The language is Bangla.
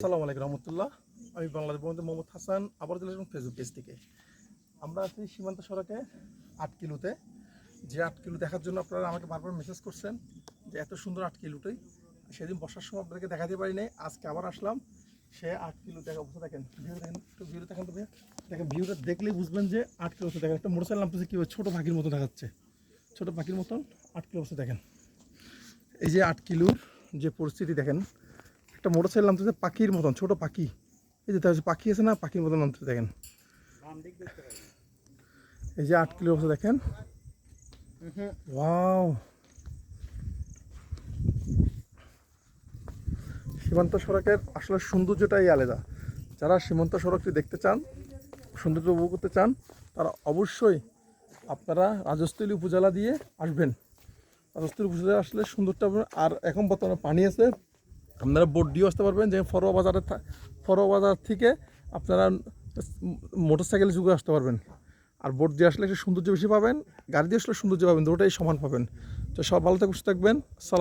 আসসালামু আলাইকুম রহমতুল্লাহ। আমি বাংলাদেশ বন্ধু মোহাম্মদ হাসান, আবার চলে ফেসবুক পেজ থেকে। আমরা আছি সীমান্ত সড়কে আট কিলোতে। যে আট কিলো দেখার জন্য আপনারা আমাকে বারবার মেসেজ করছেন যে এত সুন্দর আট কিলোটাই। সেদিন বর্ষার সময় আপনাদেরকে দেখাতে পারি নাই, আজকে আবার আসলাম। সে আট কিলো দেখা অবস্থা দেখেন ভিউ দেখেন, একটু ভিউ দেখেন তো। দেখেন ভিউটা দেখলেই বুঝবেন যে আট কিলো অবস্থা দেখেন একটা মোটরসাইকেল নামতেছে কী ছোটো পাখির মতো দেখাচ্ছে। ছোটো পাখির মতন আট কিলো অবস্থা দেখেন। এই যে আট কিলোর যে পরিস্থিতি দেখেন একটা মোটরসাইকেল নামতেছে পাখির মতন, ছোট পাখি। এই যে তার পাখি আছে না, পাখির মতন নামতে দেখেন। এই যে আট কিলো অবস্থা দেখেন। ওয়াও। সীমান্ত সড়কের আসলে সৌন্দর্যটাই আলাদা। যারা সীমান্ত সড়কটি দেখতে চান, সৌন্দর্য উপভোগ করতে চান, তারা অবশ্যই আপনারা রাজস্থলী উপজেলা দিয়ে আসবেন। রাজস্থলী উপজেলা আসলে সুন্দরটা আর এখন বর্তমানে পানি আছে আপনারা দিয়েও আসতে পারবেন যে ফরোয়া বাজারে ফরোয়া বাজার থেকে আপনারা মোটর সাইকেলে যুগে আসতে পারবেন। আর বোট দিয়ে আসলে একটু সৌন্দর্য বেশি পাবেন, গাড়ি দিয়ে আসলে সৌন্দর্য পাবেন দুটোটাই সমান পাবেন। তো সব ভালো সুস্থ থাকবেন। সালাম